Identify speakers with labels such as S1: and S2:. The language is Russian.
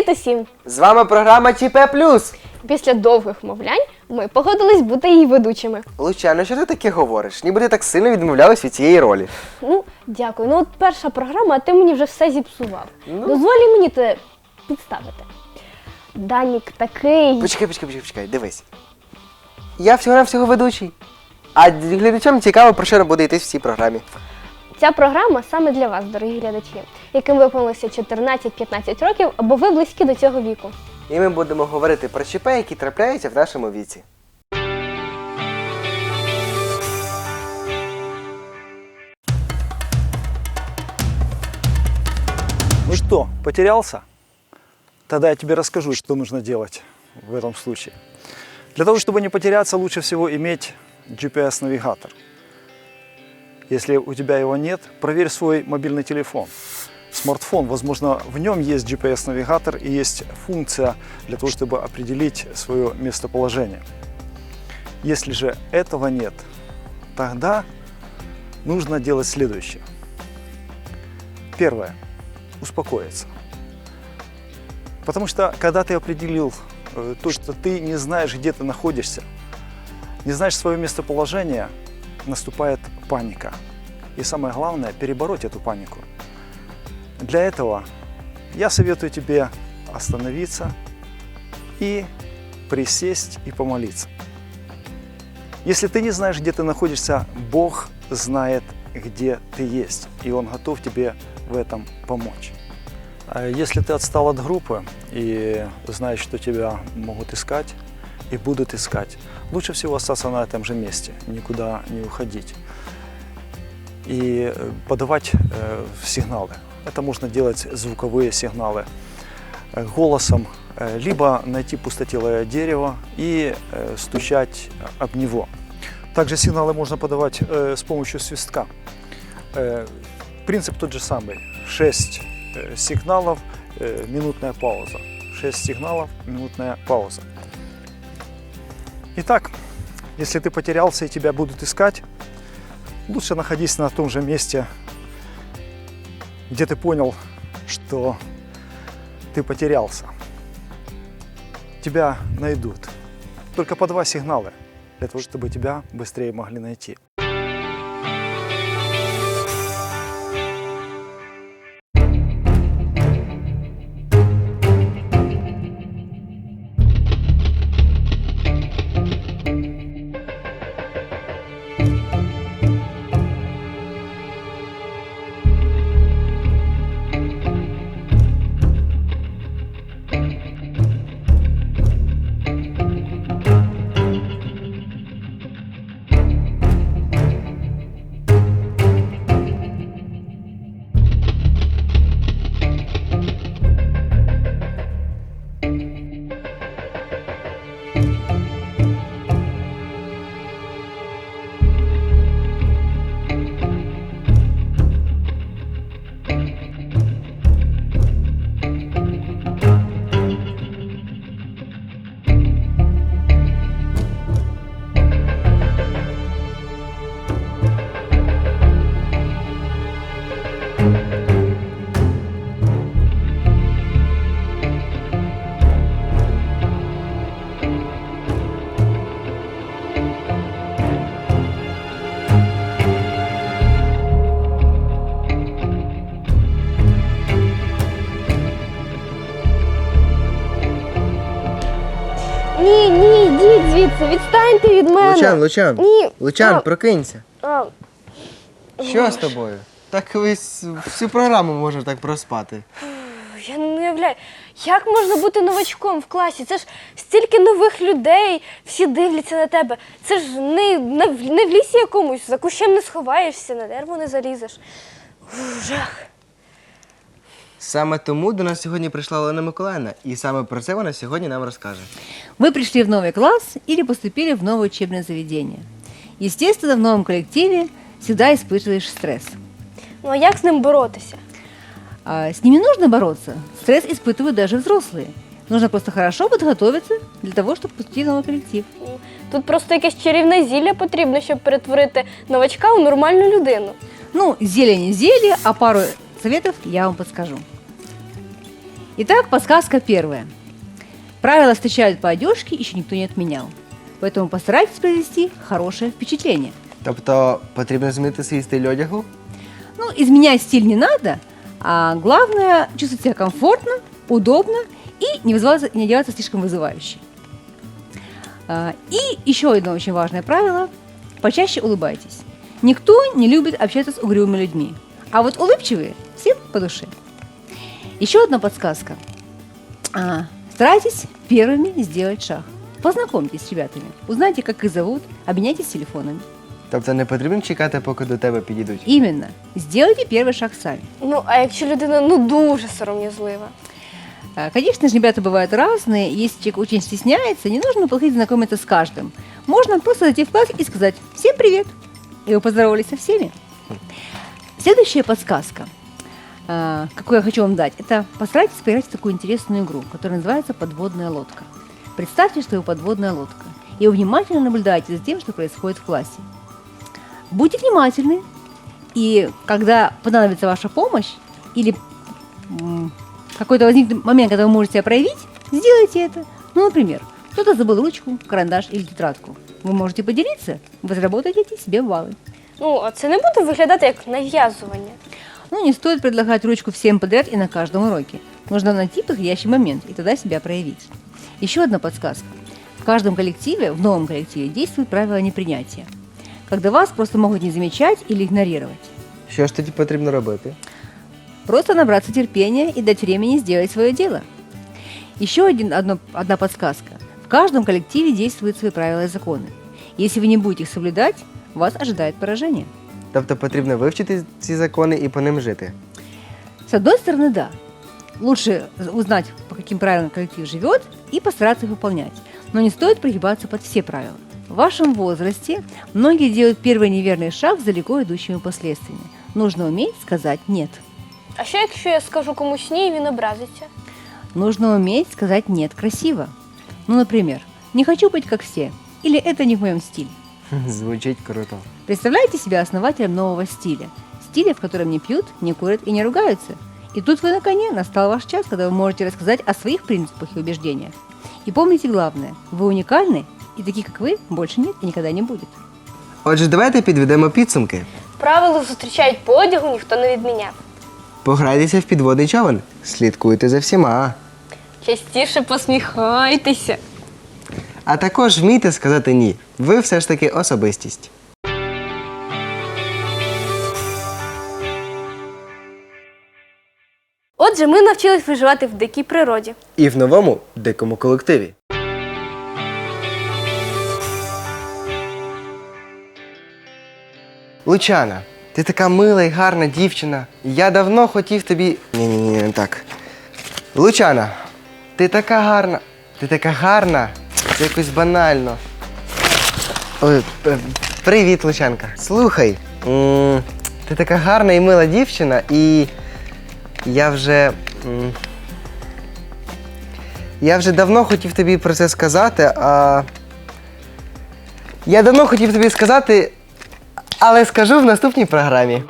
S1: усім!
S2: З вами програма ЧП Плюс.
S1: Після довгих мовлянь ми погодились бути її ведучими.
S2: Лучано, що ти таке говориш? Ніби ти так сильно відмовлялась від цієї ролі.
S1: Ну, дякую. Ну, от перша програма, а ти мені вже все зіпсував.
S2: Ну.
S1: Дозволі мені те підставити. Данік такий.
S2: Почекай, почекай, почекай, почекай, дивись. Я всього навсього ведучий. А глядачам цікаво, про що буде йтись в цій програмі.
S1: Ця програма саме для вас, дорогі глядачі, яким виповнилося 14-15 років, або ви близькі до цього віку.
S2: І ми будемо говорити про ЧП, які трапляються в нашому віці.
S3: Ну что, потерялся? Тогда я тебе расскажу, что нужно делать в этом случае. Для того, чтобы не потеряться, лучше всего иметь GPS-навигатор. Если у тебя его нет, проверь свой мобильный телефон. Смартфон, возможно, в нем есть GPS-навигатор и есть функция для того, чтобы определить свое местоположение. Если же этого нет, тогда нужно делать следующее. Первое успокоиться. Потому что когда ты определил э, то, что ты не знаешь, где ты находишься, не знаешь свое местоположение, наступает паника. И самое главное, перебороть эту панику. Для этого я советую тебе остановиться и присесть и помолиться. Если ты не знаешь, где ты находишься, Бог знает, где ты есть, и Он готов тебе в этом помочь. А Если ты отстал от группы и знаешь, что тебя могут искать и будут искать, лучше всего остаться на этом же месте, никуда не уходить и подавать сигналы. Это можно делать звуковые сигналы голосом, либо найти пустотелое дерево и стучать об него. Также сигналы можно подавать с помощью свистка. Принцип тот же самый. 6 сигналов, минутная пауза. 6 сигналов, минутная пауза. Итак, если ты потерялся и тебя будут искать, лучше находись на том же месте, где ты понял, что ты потерялся. Тебя найдут. Только по два сигнала для того, чтобы тебя быстрее могли найти.
S1: Звідси, відстаньте від мене.
S2: Лучан, Лучан,
S1: Ні.
S2: Лучан,
S1: А.
S2: прокинься.
S1: А,
S2: Що з тобою? Так весь всю програму можна так проспати.
S1: я не уявляю, як можна бути новачком в класі? Це ж стільки нових людей, всі дивляться на тебе. Це ж не, не, в- не в лісі якомусь, за кущем не сховаєшся, на дерево не залізеш. Ух, жах.
S2: Саме тому до нас сьогодні прийшла Олена Миколаївна, і саме про це вона сьогодні нам розкаже.
S4: Вы пришли в новый класс или поступили в новое учебное заведение. Естественно, в новом коллективе всегда испытываешь стресс.
S1: Ну а як з ним боротися?
S4: А с ними нужно бороться. Стресс испытывают даже взрослые. Нужно просто хорошо подготовиться для того, чтобы поступить в новый коллектив.
S1: Тут просто якесь чарівне зілля потрібно, щоб перетворити новачка у нормальну людину.
S4: Ну, зелье не зелье, а пару советов я вам подскажу. Итак, подсказка первая. Правила встречают по одежке, еще никто не отменял. Поэтому постарайтесь произвести хорошее впечатление.
S2: Тобто потрібно змінити свій стиль одягу?
S4: Ну, изменять стиль не надо, а главное чувствовать себя комфортно, удобно и не, вызываться, не одеваться слишком вызывающе. А, И еще одно очень важное правило – почаще улыбайтесь. Никто не любит общаться с угрюмыми людьми, а вот улыбчивые всем по душе. Еще одна подсказка. А, Старайтесь первыми сделать шаг. Познакомьтесь с ребятами, узнайте, как их зовут, обменяйтесь телефонами.
S2: Тобто не потрібно чекати, поки до тебе підійдуть.
S4: Именно. Сделайте первый шаг сами.
S1: Ну, а якщо людина ну дуже сором'язлива?
S4: А, Конечно же, ребята бывают разные. Если человек очень стесняется, не нужно подходить знакомиться с каждым. Можно просто зайти в класс и сказать «Всем привет!» И вы поздоровались со всеми. Следующая подсказка, а, какую я хочу вам дать, это постарайтесь поиграть в такую интересную игру, которая называется «Подводная лодка». Представьте, что вы подводная лодка, и внимательно наблюдаете за тем, что происходит в классе. Будьте внимательны, и когда понадобится ваша помощь или какой-то возникнет момент, когда вы можете себя проявить, сделайте это. Ну, например, кто-то забыл ручку, карандаш или тетрадку. Вы можете поделиться, вы заработаете эти себе баллы.
S1: Ну, а це не буде виглядати як нав'язування.
S4: Ну, не стоит предлагать ручку всем подряд и на каждом уроке. Нужно найти подходящий момент и тогда себя проявить. Еще одна подсказка. В каждом коллективе, в новом коллективе, действует правило непринятия. Когда вас просто могут не замечать или игнорировать.
S2: Що ж тоді потрібно робити?
S4: Просто набраться терпения и дать времени сделать свое дело. Еще один, одно, одна подсказка. В каждом коллективе действуют свои правила и законы. Если вы не будете их соблюдать, вас ожидает поражение.
S2: Тобто потрібно вивчити ці закони і по ним жити.
S4: С одной стороны, да. Лучше узнать, по каким правилам коллектив живет, и постараться их выполнять. Но не стоит прогибаться под все правила. В вашем возрасте многие делают первый неверный шаг с далеко идущими последствиями. Нужно уметь сказать «нет».
S1: А що якщо я скажу комусь ні, і він образиться?
S4: Нужно уметь сказать «нет» красиво. Ну, например, «не хочу быть как все» или «это не в моем стиле».
S2: Звучить круто.
S4: Представляете себя основателем нового стиля. Стиля, в котором не пьют, не курят и не ругаются. И тут вы на коне, настал ваш час, когда вы можете рассказать о своих принципах и убеждениях. И помните главное, вы уникальны, и таких, как вы, больше нет и никогда не будет.
S2: Отже, давайте підведемо підсумки.
S1: Правила зустрічають по одягу, ніхто не відміняв.
S2: Пограйтеся в підводний човен. Слідкуйте за всіма.
S1: Частіше посміхайтеся.
S2: А також вмійте сказати ні. Ви все ж таки особистість.
S1: Отже, ми навчились виживати в дикій природі.
S2: І в новому дикому колективі. Лучана, ти така мила і гарна дівчина. Я давно хотів тобі. Ні, ні, ні, не так. Лучана, ти така гарна. Ти така гарна. Це якось банально. Ой, п- привіт, Лучанка. Слухай, м, ти така гарна і мила дівчина, і я вже. я вже давно хотів тобі про це сказати, а. Я давно хотів тобі сказати, але скажу в наступній програмі.